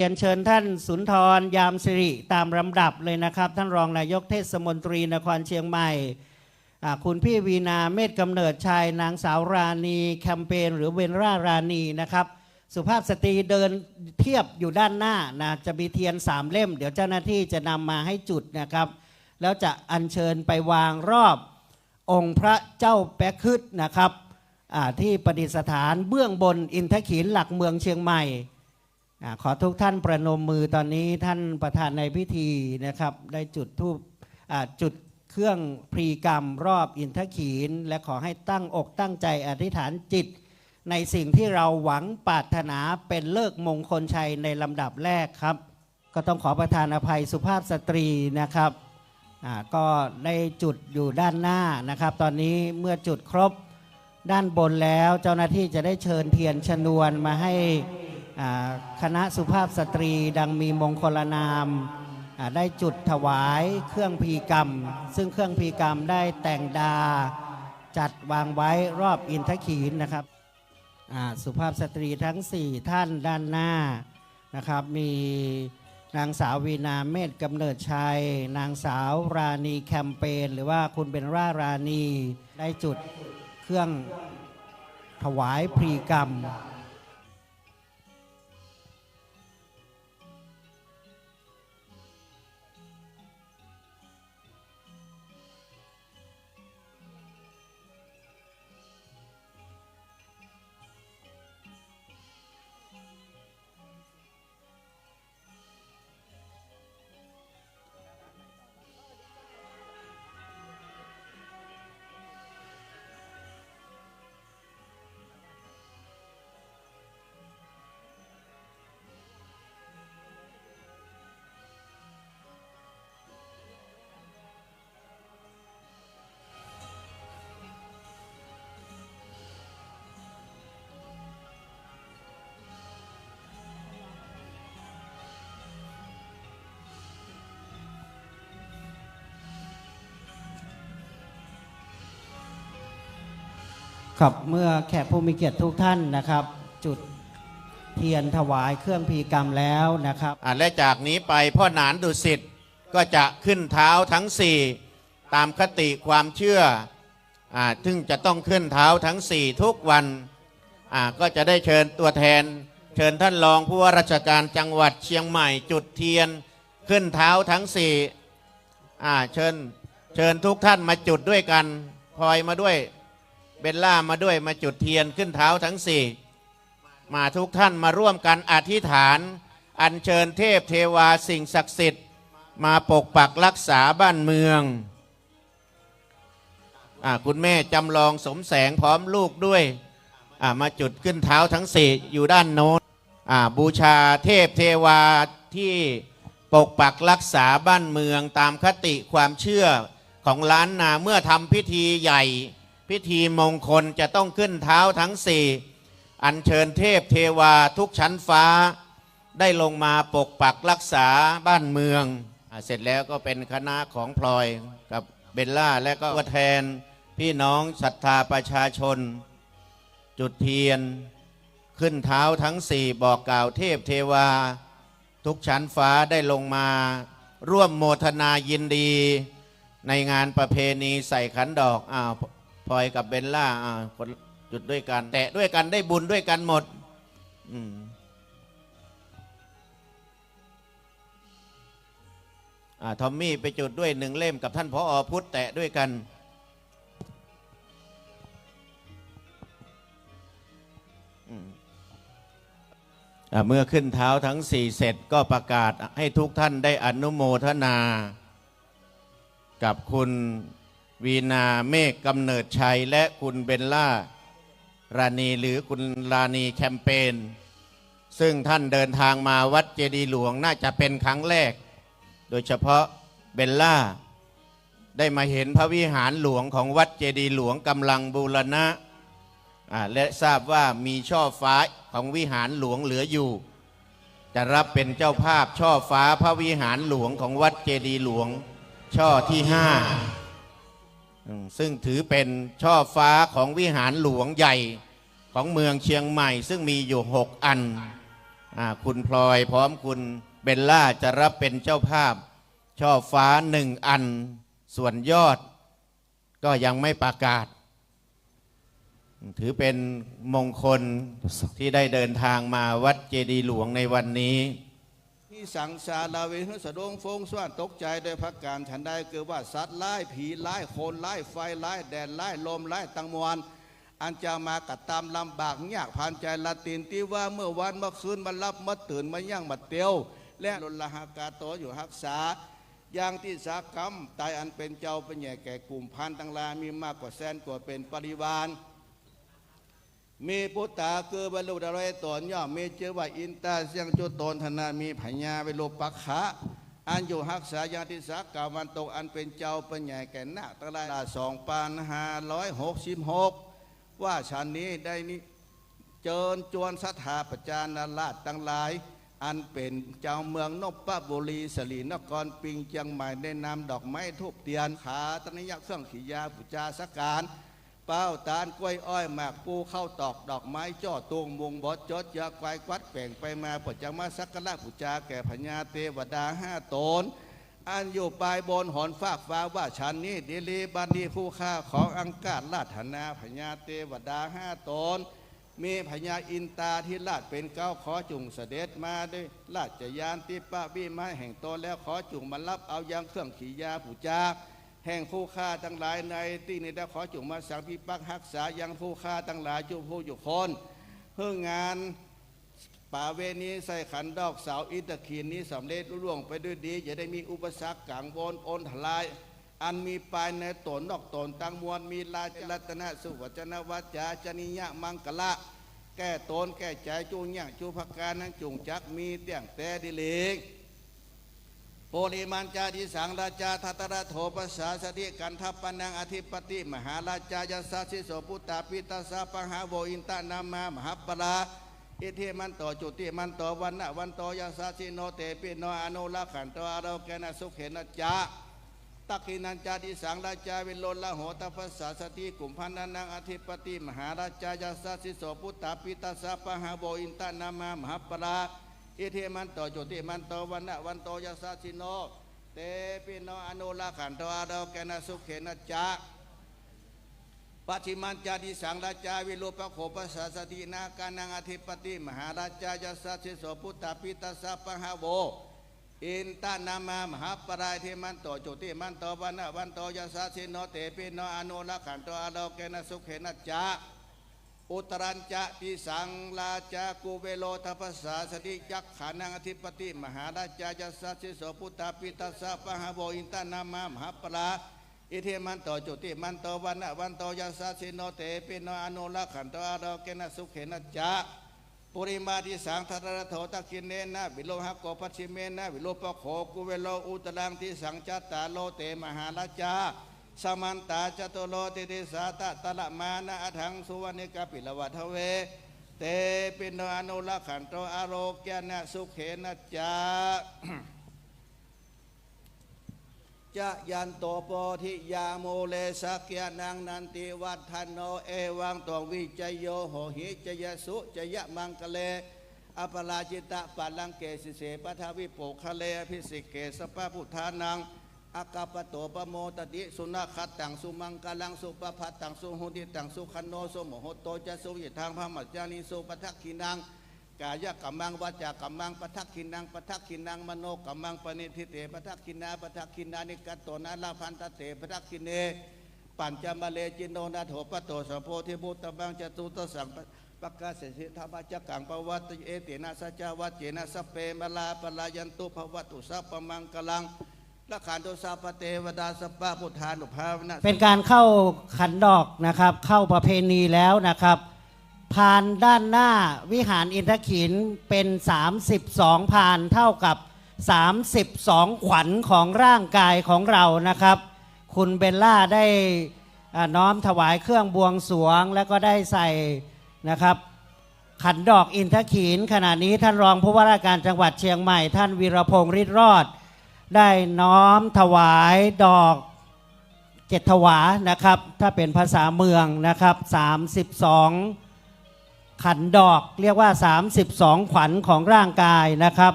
เรียนเชิญท่านสุนทรยามสิริตามลำดับเลยนะครับ ท่านรองนายกเทศมนตรีนครเชียงใหม่ คุณพี่วีนาเมธกำเนิดชายนางสาวราณีแคมเปญหรือเวนราราณีนะครับ สุภาพสตรีเดินเทียบอยู่ด้านหน้านะจะมีเทียนสามเล่ม เดี๋ยวเจ้าหน้าที่จะนำมาให้จุดนะครับ แล้วจะอัญเชิญไปวางรอบองค์พระเจ้าแปะคึดนะครับที่ประดิษฐานเบื้องบนอินทขีนหลักเมืองเชียงใหม่ ขอทุกท่านประนมมือตอนนี้ท่านประธานในพิธีนะครับ ได้จุดทูปจุดเครื่องพรีกรรมรอบอินทขีน และขอให้ตั้งอกตั้งใจอธิษฐานจิต ในสิ่งที่เราหวังปรารถนาเป็นเลิกมงคลชัยในลำดับแรกครับ ก็ต้องขอประทานอภัยสุภาพสตรีนะครับก็ได้จุดอยู่ด้านหน้านะครับ ตอนนี้เมื่อจุดครบด้านบนแล้วเจ้าหน้าที่จะได้เชิญเทียนชนวนมาให้ คณะสุภาพสตรีดังมีมงคลนามได้จุดถวายเครื่องพีกรรม ซึ่งเครื่องพีกรรมได้แต่งดาจัดวางไว้รอบอินทขีนนะครับสุภาพสตรีทั้ง 4 ท่านด้านหน้านะครับ มีนางสาววีนาเมธกำเนิดชัย นางสาวราณีแคมเปญหรือว่าคุณเป็นราราณีได้จุดเครื่องถวายพรีกรรม ครับเมื่อแขกผู้มีเกียรติทุกท่านนะครับ จุดเทียนถวายเครื่องพีกรรมแล้วนะครับอ่าและจากนี้ไปพ่อหนานดุสิตก็จะขึ้นเท้าทั้งสี่ตามคติความเชื่ออ่าซึ่งจะต้องขึ้นเท้าทั้งสี่ทุกวันอ่าก็จะได้เชิญตัวแทน เชิญท่านรองผู้ว่าราชการจังหวัดเชียงใหม่จุดเทียนขึ้นเท้าทั้งสี่อ่าเชิญเชิญทุกท่านมาจุดด้วยกันพลอยมาด้วย เบลล่ามาด้วยมาจุดเทียนขึ้นเท้าทั้งสี่มาทุกท่านมาร่วมกันอธิษฐาน อัญเชิญเทพเทวาสิ่งศักดิ์สิทธิ์ มาปกปักรักษาบ้านเมืองอคุณแม่จำลองสมแสงพร้อมลูกด้วยมาจุดขึ้นเท้าทั้งสี่อยู่ด้านโน้นบูชาเทพเทวาที่ปกปักรักษาบ้านเมืองตามคติความเชื่อของล้านนาเมื่อทำพิธีใหญ่ พิธีมงคลจะต้องขึ้นเท้าทั้งสี่อัญเชิญเทพเทวาทุกชั้นฟ้า ได้ลงมาปกปักรักษาบ้านเมืองอเสร็จแล้วก็เป็นคณะของพลอยกับเบลล่าและก็ตัวแทนพี่น้องศรัทธาประชาชน จุดเทียน ขึ้นเท้าทั้งสี่บอกกล่าวเทพเทวา ทุกชั้นฟ้าได้ลงมา ร่วมโมทนายินดี ในงานประเพณีใส่ขันดอกอ้าว พลอยกับเบลล่าอ้าคนจุดด้วยกัน แตะด้วยกันได้บุญด้วยกันหมด อืมอ่าทอมมี่ไปจุดด้วยหนึ่งเล่มกับท่านพออพุทธแตะด้วยกันเมื่อขึ้นเท้าทั้งสี่เสร็จก็ประกาศให้ทุกท่านได้อนุโมทนา กับคุณ วีนาเมฆกำเนิดชัย และคุณเบลล่า ราณีหรือคุณราณีแคมเปญซึ่งท่านเดินทางมาวัดเจดีหลวงน่าจะเป็นครั้งแรก โดยเฉพาะเบลล่า ได้มาเห็นพระวิหารหลวงของวัดเจดีหลวงกำลังบูรณะและทราบว่ามีช่อฟ้าของวิหารหลวงเหลืออยู่ จะรับเป็นเจ้าภาพช่อฟ้าพระวิหารหลวงของวัดเจดีหลวง ช่อที่ห้า ซึ่งถือเป็นช่อฟ้าของวิหารหลวงใหญ่ของเมืองเชียงใหม่ ซึ่งมีอยู่หกอันอ่าคุณพลอยพร้อมคุณเบลล่าจะรับเป็นเจ้าภาพ ช่อฟ้าหนึ่งอัน ส่วนยอดก็ยังไม่ประกาศ ถือเป็นมงคลที่ได้เดินทางมาวัดเจดีย์หลวงในวันนี้ที่ สังสาราเวหสะดงฟงสว่านตกใจโดยพักการฉันได้คือว่าสัตว์ไล่ผีไล่โคนไล่ไฟไล่แดดไล่ลมไล่ตังมวลอันจะมากัดตามลำบากยากผ่านใจละตินที่ว่าเมื่อวันเมื่อคืนมารับมาตื่นมาย่างมาเตียว และลนละหากาโตอยู่รักษาอย่างที่สากรรมตายอันเป็นเจ้าเป็นใหญ่แก่กลุ่มพันต่างลามีมากกว่าแสนกว่าเป็นปริวาร มีพุทธาคือบรรลุดารอยตนย่อมมีเชื่อว่าอินตาเสียงจุตนธนามีพญาเวโลปักขะอันอยู่หักษายาติสักกาวันตกอันเป็นเจ้าเป็นใหญ่แก่นาตะลายสองพันห้าร้อยหกสิบหกว่าฉันนี้ได้นิเจิญจวนสถาปจานาราชตั้งหลาย อันเป็นเจ้าเมืองนพบุรีสลีนครปิงเชียงใหม่ได้นำดอกไม้ทูบเทียนขาตนิยักเครื่องขียาปุจจาสการ เป้าตาลกล้วยอ้อยหมากปูเข้าตอกดอกไม้จ่อตุงมุงบดจดยาควายควัดแป่งไปมาปดจังมาสักการะปุจาแก่พญาเทวดาห้าตนอันอยู่ปลายบนหอนฟากฟ้าว่าฉันนี้ดิลีบันดีคู่ค่าของอังกาศราชนาพญาเทวดาห้าตนมีพญาอินตาที่ราชเป็นเก้าขอจุงเสด็จมาด้วยราชยานที่ป้าบี้ไม้แห่งตนแล้วขอจุงมารับเอายังเครื่องขี่ยาปุจา แห่งผู้ฆ่าทั้งหลายในที่นี้ได้ขอจงมาสังพิปักษ์รักษายังผู้ฆ่าทั้งหลายจุผู้อยู่คนเพื่องานป่าเวนี้ใส่ขันดอกเสาอิตะคีนนี้สำเร็จรุ่ล่วงไปด้วยดีอย่าได้มีอุปสรรคกังวลโอนทลาย อันมีปลายในตนนอกตนตั้งมวลมีลาจรัตนะสุวัจนวัจจาจนิยะมังกละ แก้ตนแก้ใจจูงย่างจูพักการนั้นจุงจักมีเตียงแต่ดิเลก โปริมันจาดิสังราชาทัตระโถปสาสติกันทัปปนังอธิปติมหาราชายสาสิโสพุตตาปิตาสาปังหาโวอินตานามามหาปลาอิเทมันโตจุติมันโตวันนะวันโตยาสาสิโนเตปิโนอนุลักขันตอารแกนสุขเขนจาตักขินันจาดิสังราชาวิโลละโหตปัสสาสติกุมพันนันอธิปติมหาราชายสาสิโสพุตตาปิตาสาปังหาโวอินตานามามหาปลา อิเทมันโตจุติมันโตวันนะวันโตยาสาสิโน เตปิโนอนุลักขันโตอาราแกนสุขเขนะจาปัจฉิมันจาดิสังราชาวิโลปะโขปสสสตินาคานังอธิปติ มหาราชายาสัสสิโสพุทธปิตาสัพพหาโวอินตานามามหาปรายเทมันโตจุติมันโตวันนะวันโตยาสัสสิโนเตปิโนอนุลักขันโตอาโลเกนสุขเขนะจา อุตรัญจะติสังราชากุเวโลทัพสาสติยักขานังอธิปติมหาราชาจัสสิโสพุทธปิตาสัพพหาโวอินตานามามหาปราอิเทมันโตจุติมันโตวันนะวันโตยาสสิโนเตปิโนอนุลักขันโตอาโรเกนะสุเขนะจาปุริมาทิสังทรโถตะกินเนนะวิโลหะโกปัชชิเมนะวิโลปะโขกุเวโลอุตรังทิสังจัตตาโลเตมหาราชา สมันตาจตุโลติติสาตะตะละมานะอทังสุวรรณิกาปิลวัทเว เตปินโนอนุลักขันโตอาโรเกนะสุขเขนะจาจะยันโตโปธิยาโมเลสักยานังนันติวัฒนโนเอวังตวงวิจโยโหหิจยสุจยะมังกะเลอปราจิตะปัลลังเกสิเสปทาวิโปคะเลอภิสิกเกสปะพุทธานัง อากาปโตปโมตติสุนัขตังสุมังกลังสุปภัตตังสุหุติตังสุขันโนสุโมโหโตจะสุยิทางพระมัจจานิสุปทักขินังกายกัมมังวาจากัมมังปทักขินังปทักขินังมโนกัมมังปณิทิเตปทักขินาปทักขินานิกัตโตนาลาพันตเตปทักขินเนปัญจมะเลจินโนนาโถปโตสัพโพธิบุตบังจตุตสังปะกาเสสิธรรมจักกังปวัตเอตินาสัจวัจเจนะสเปมลาปลายันตุภวตุสัพพมังกลัง ละขันตุสัพพเทวดาสัพพะพุทธานุภาวนเป็นการเข้าขันดอกนะครับ เข้าประเพณีแล้วนะครับพานด้านหน้าวิหารอินทขินเป็น 32พานเท่ากับ 32 ขวัญของร่างกายของเรานะครับ คุณเบลล่าได้น้อมถวายเครื่องบวงสรวงแล้วก็ได้ใส่นะครับขันดอกอินทขีนขณะนี้ท่านรองผู้ว่าราชการจังหวัดเชียงใหม่ ท่านวีรพงศ์ฤทธิ์รอด ได้น้อมถวายดอกเจ็ดถวานะครับ ถ้าเป็นภาษาเมืองนะครับ 32 ขันดอกเรียกว่า 32 ขวัญของร่างกายนะครับ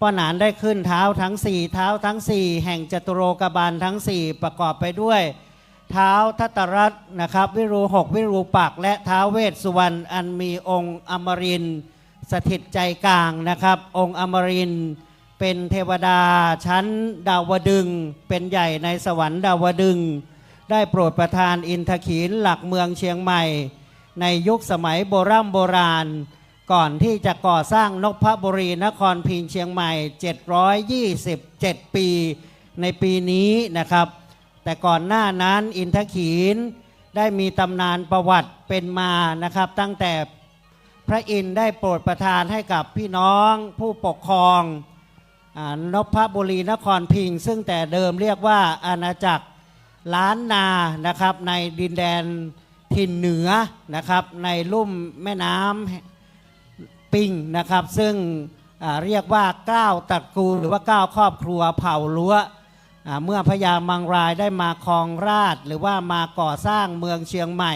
ป้าหนานได้ขึ้นเท้าทั้ง4เท้าทั้ง4แห่งจตุโลกบาลทั้ง4ประกอบไปด้วย เท้าทัตตรัตนะครับ วิรูหกวิรูปักและเท้าเวสสุวรรณอันมีองค์อมรินสถิตใจกลางนะครับ องค์อมรินทร์ เป็นเทวดาชั้นดาวดึง เป็นใหญ่ในสวรรค์ดาวดึง ได้โปรดประทานอินทขีนหลักเมืองเชียงใหม่ ในยุคสมัยโบรโบราณ ก่อนที่จะก่อสร้างนพบุรีนครพิงเชียงใหม่ 727 ปี ในปีนี้นะครับ แต่ก่อนหน้านั้นอินทขีนได้มีตำนานประวัติเป็นมานะครับ ตั้งแต่พระอินทร์ได้โปรดประทานให้กับพี่น้องผู้ปกครอง นพบุรีนครพิงค์ซึ่งแต่เดิมเรียกว่าอาณาจักรล้านนานะครับ ในดินแดนถิ่นเหนือนะครับ ในลุ่มแม่น้ำปิงนะครับ ซึ่งเรียกว่าเก้าตระกูลหรือว่าเก้าครอบครัวเผ่าลัวเมื่อพญามังรายได้มาครองราช หรือว่ามาก่อสร้างเมืองเชียงใหม่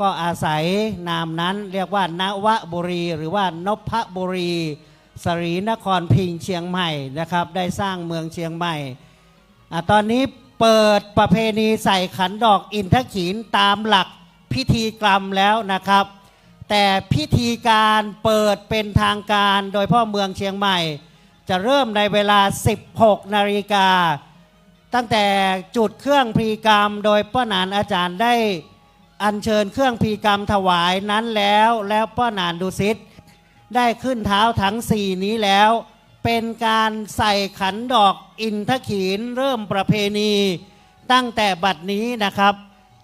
ก็อาศัยนามนั้นเรียกว่านวบุรี หรือว่านพบุรี สรีนครพิงเชียงใหม่นะครับ ได้สร้างเมืองเชียงใหม่อตอนนี้เปิดประเพณีใส่ขันดอกอินทขีนตามหลักพิธีกรรมแล้วนะครับ แต่พิธีการเปิดเป็นทางการโดยพ่อเมืองเชียงใหม่ จะเริ่มในเวลา 16 นาฬิกา ตั้งแต่จุดเครื่องพรีกรรม โดยป้าหนานอาจารย์ได้อัญเชิญเครื่องพรีกรรมถวายนั้นแล้วแล้วป้าหนานดุสิต ได้ขึ้นเท้าทั้งสี่นี้แล้ว เป็นการใส่ขันดอกอินทขีนเริ่มประเพณี ตั้งแต่บัดนี้นะครับ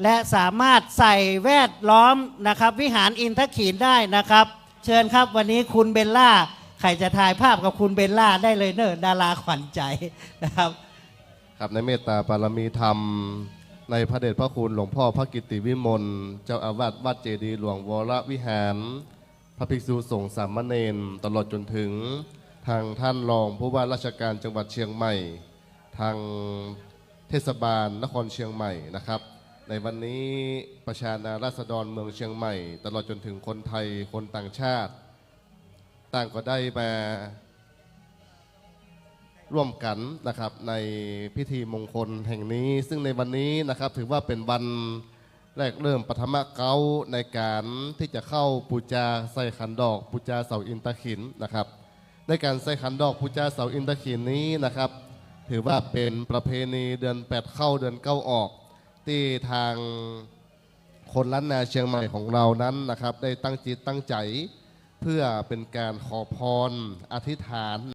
และสามารถใส่แวดล้อมนะครับ วิหารอินทขีนได้นะครับ เชิญครับวันนี้คุณเบลล่าใครจะถ่ายภาพกับคุณเบลล่าได้เลยเนอะดาราขวัญใจนะครับ ครับในเมตตาปารมีธรรมในพระเดชพระคุณหลวงพ่อพระกิตติวิมลเจ้าอาวาสวัดเจดีย์หลวงวรวิหาร พระภิกษุสงฆ์สามเณรตลอดจนถึงทางท่านรองผู้ว่าราชการจังหวัดเชียงใหม่ ทางเทศบาลนครเชียงใหม่นะครับ ในวันนี้ประชานาราษฎรเมืองเชียงใหม่ ตลอดจนถึงคนไทยคนต่างชาติ ต่างก็ได้มาร่วมกันนะครับในพิธีมงคลแห่งนี้ ซึ่งในวันนี้นะครับถือว่าเป็นวัน แรกเริ่มปฐมเก้าในการที่จะเข้าปูจาใส่ขันดอกปูจาเสาอินตะขินนะครับ ในการใส่ขันดอกปูจาเสาอินตะขินนี้นะครับ ถือว่าเป็นประเพณีเดือน 8 เข้าเดือนเก้าออก ที่ทางคนล้านนาเชียงใหม่ของเรานั้นนะครับ ได้ตั้งจิตตั้งใจ เพื่อเป็นการขอพรอธิษฐาน